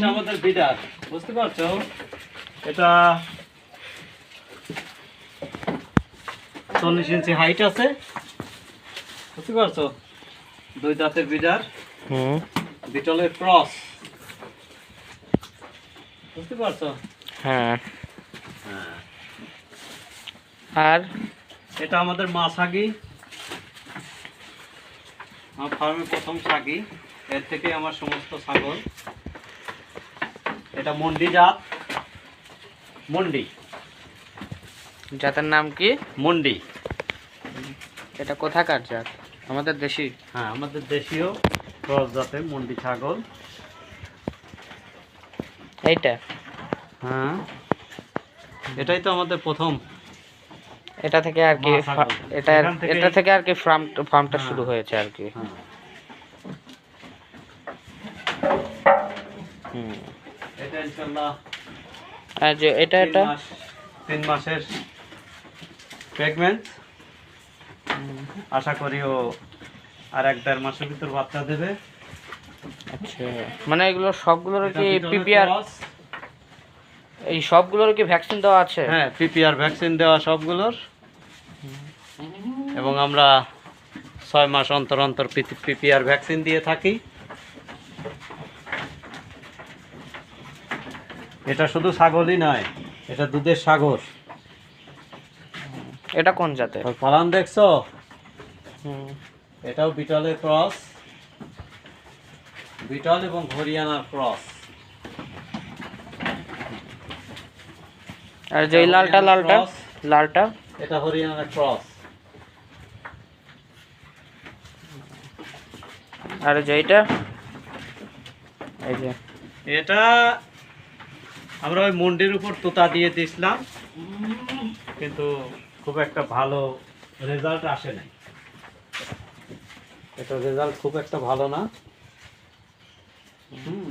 এটা আমাদের বিডার বুঝতে পারছ? এটা চল্লিশ ইঞ্চি হাইট আছে। বুঝতে পারছ? দুই দাঁতের বিডার বিটলের ক্রস বুঝতে পারছ? হ্যাঁ। হ্যাঁ। আর? এটা আমাদের মা ছাগি আমার ফার্মে প্রথম ছাগি এর থেকে আমার সমস্ত ছাগল। এটা মন্ডি জাত। মন্ডি। জাতের নাম কি? মন্ডি। এটা কোথাকার জাত? আমাদের দেশি। হ্যাঁ আমাদের দেশীয় ক্রস জাতের মন্ডি ছাগল। এইটা? হ্যাঁ। এটাই তো আমাদের প্রথম। এটা থেকে আর কি এটা এটা থেকে আর কি ফার্ম ফার্মটা হ্যাঁ। শুরু হয়েছে আর কি। হ্যাঁ। হুম। এটা আর যে এটা এটা? তিন মাসের প্রেগনেন্ট আশা করি ও আর এক দেড় মাসের ভিতর বাচ্চা দেবে। আচ্ছা মানে এগুলো সবগুলোর কি পিপিআর এই সবগুলোর কি ভ্যাকসিন দেওয়া আছে? হ্যাঁ পিপিআর ভ্যাকসিন দেওয়া সবগুলোর। এবং আমরা ছয় মাস অন্তর অন্তর পিপিআর ভ্যাকসিন দিয়ে থাকি। এটা শুধু ছাগলই নয় এটা দুধের সাগর এটা কোন জাতের? ফলান দেখছ? এটাও বিটলের ক্রস। বিটল এবং হরিয়ানার ক্রস। আর যে লালটা লালটা? লালটা? এটা হরিয়ানার ক্রস। আর যে এইটা? এই যে। এটা আমরা ওই মন্ডির উপর তোতা দিয়ে দিয়েছিলাম কিন্তু খুব একটা ভালো রেজাল্ট আসে নাই। এটা রেজাল্ট খুব একটা ভালো না। হুম।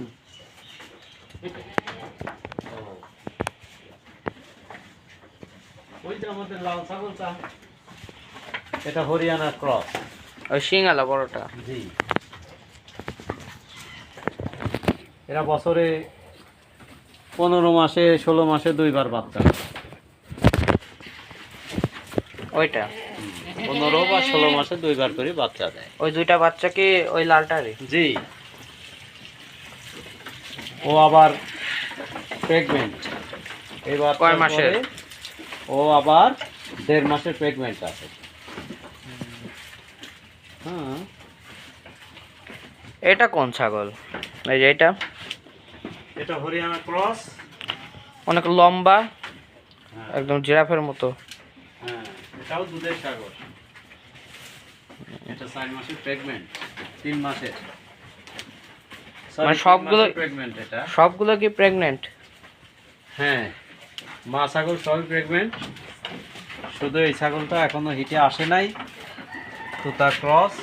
ওই যে আমাদের লাল ছাগলটা এটা হরিয়ানার ক্রস ওই সিঙ্গালা বড়টা। জি। এরা বছরে পনেরো মাসে ষোলো মাসে দুইবার বাচ্চা। ওইটা? পনেরো বা ষোলো মাসে দুইবার করে বাচ্চা দেয়। ওই দুইটা বাচ্চা কি ওই লালটারই? জি। ও আবার প্রেগনেন্ট এবার কয় মাসে ও আবার দেড় মাসের প্রেগনেন্ট আছে। হ্যাঁ এটা কোন ছাগল? এই যে এটা? এটা হরিয়ানা ক্রস। অনেক লম্বা হ্যাঁ। একদম জিরাফের মতো। হ্যাঁ এটাও দুধের সাগর। এটা চার মাসের প্রেগনেন্ট তিন মাসের। মানে সবগুলো- প্রেগনেন্ট এটা। সবগুলো কি প্রেগনেন্ট হ্যাঁ মা ছাগল সবই প্রেগনেন্ট শুধু এই ছাগলটা এখনও হিটে আসে নাই। তো তার ক্রস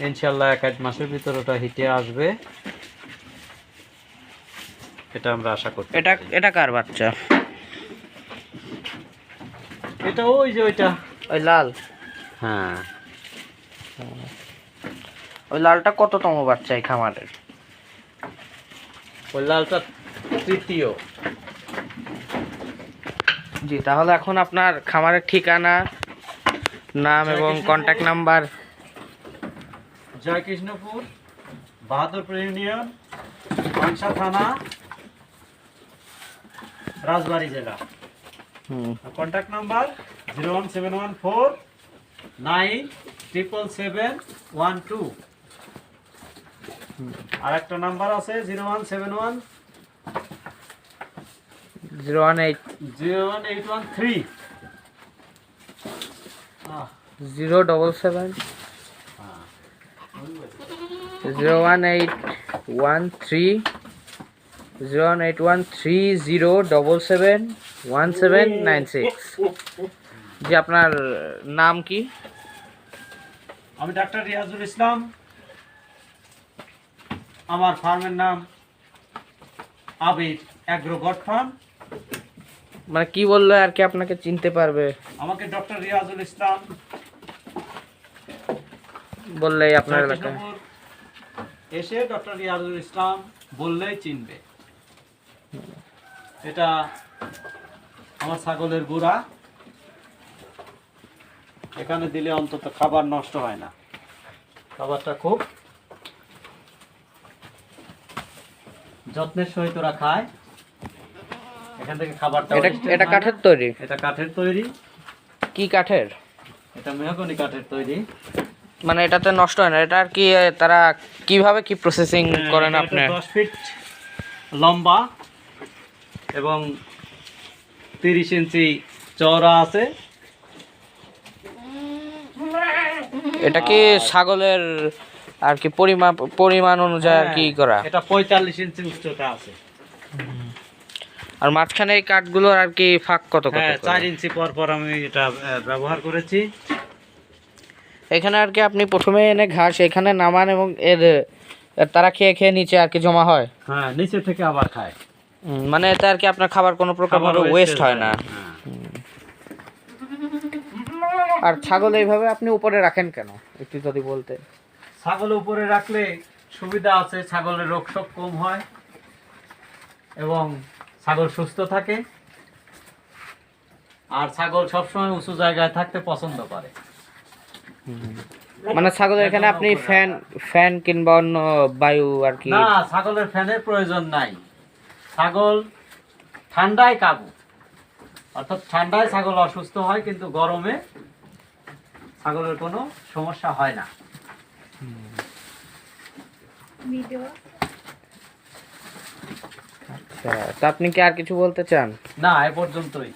ইনশাল্লাহ এক এক মাসের ভিতর ওটা হিটে আসবে। এটা আমরা আশা করছি। এটা এটা কার বাচ্চা? এটা ওই যে ওইটা। ওই লাল। হ্যাঁ। ওই লালটা কততম বাচ্চা এই খামারের? ওই লালটা তৃতীয়। জি তাহলে এখন আপনার খামারের ঠিকানা নাম এবং contact number Joy Krishnapur Bahadurpur union থানা। রাজবাড়ী জেলা। হুম। Contact number zero one seven one four nine triple seven one two আর একটা নাম্বার আছে zero one seven one zero one eight zero one eight one three zero double seven zero one eight one three zero one eight one three zero double seven one seven nine six জি আপনার নাম কি? আমি doctor Riazul ইসলাম। আমার ফার্মের নাম আবির agro god farm. মানে কি বললে আর কি আপনাকে চিনতে পারবে? আমাকে ডক্টর রিয়াজুল ইসলাম বললেই আপনার এলাকায়। এসে ডক্টর রিয়াজুল ইসলাম বললেই চিনবে। এটা আমার ছাগলের গুড়া। এখানে দিলে অন্তত খাবার নষ্ট হয় না। খাবারটা খুব যত্নের সহিত ওরা খায়। এখান থেকে খাবারটা এটা হয়। কাঠের তৈরি? এটা কাঠের তৈরি। কি কাঠের? এটা মেহগনি কাঠের তৈরি। মানে এটাতে নষ্ট হয় না। এটা আর কি তারা কীভাবে কি প্রসেসিং করেন আপনি? দশ ফিট লম্বা। এবং তিরিশ ইঞ্চি চওড়া আছে। এটা কি ছাগলের আর কি পরিমাপ পরিমাণ অনুযায়ী আর কি করা? এটা পঁয়তাল্লিশ ইঞ্চি উচ্চতা আছে। আর মাঝখানে এই কাঠগুলোর আর কি ফাঁক কত কত হ্যাঁ চার ইঞ্চি পর পর আমি এটা ব্যবহার করেছি। এখানে আর কি আপনি প্রথমে এনে ঘাস এখানে নামান এবং এর তারা খেয়ে খেয়ে নিচে আর কি জমা হয়? হ্যাঁ নিচে থেকে আবার খায়। মানে এতে আর কি আপনার খাবার কোনো প্রকার খাবার ওয়েস্ট হয় না। আর ছাগল এইভাবে আপনি উপরে রাখেন কেন? একটু যদি বলতে ছাগল উপরে রাখলে সুবিধা আছে ছাগলের রোগ শোক কম হয় এবং ছাগল সুস্থ থাকে। আর ছাগল সবসময় উঁচু জায়গায় থাকতে পছন্দ করে। মানে ছাগলের এখানে আপনি ফ্যান ফ্যান কিংবা অন্য বায়ু আর কি না ছাগলের ফ্যানের প্রয়োজন নাই। ছাগল ঠান্ডায় কাবু। অর্থাৎ ঠান্ডায় ছাগল অসুস্থ হয় কিন্তু গরমে ছাগলের কোনো সমস্যা হয় না। আচ্ছা তা আপনি কি আর কিছু বলতে চান? না এ পর্যন্তই।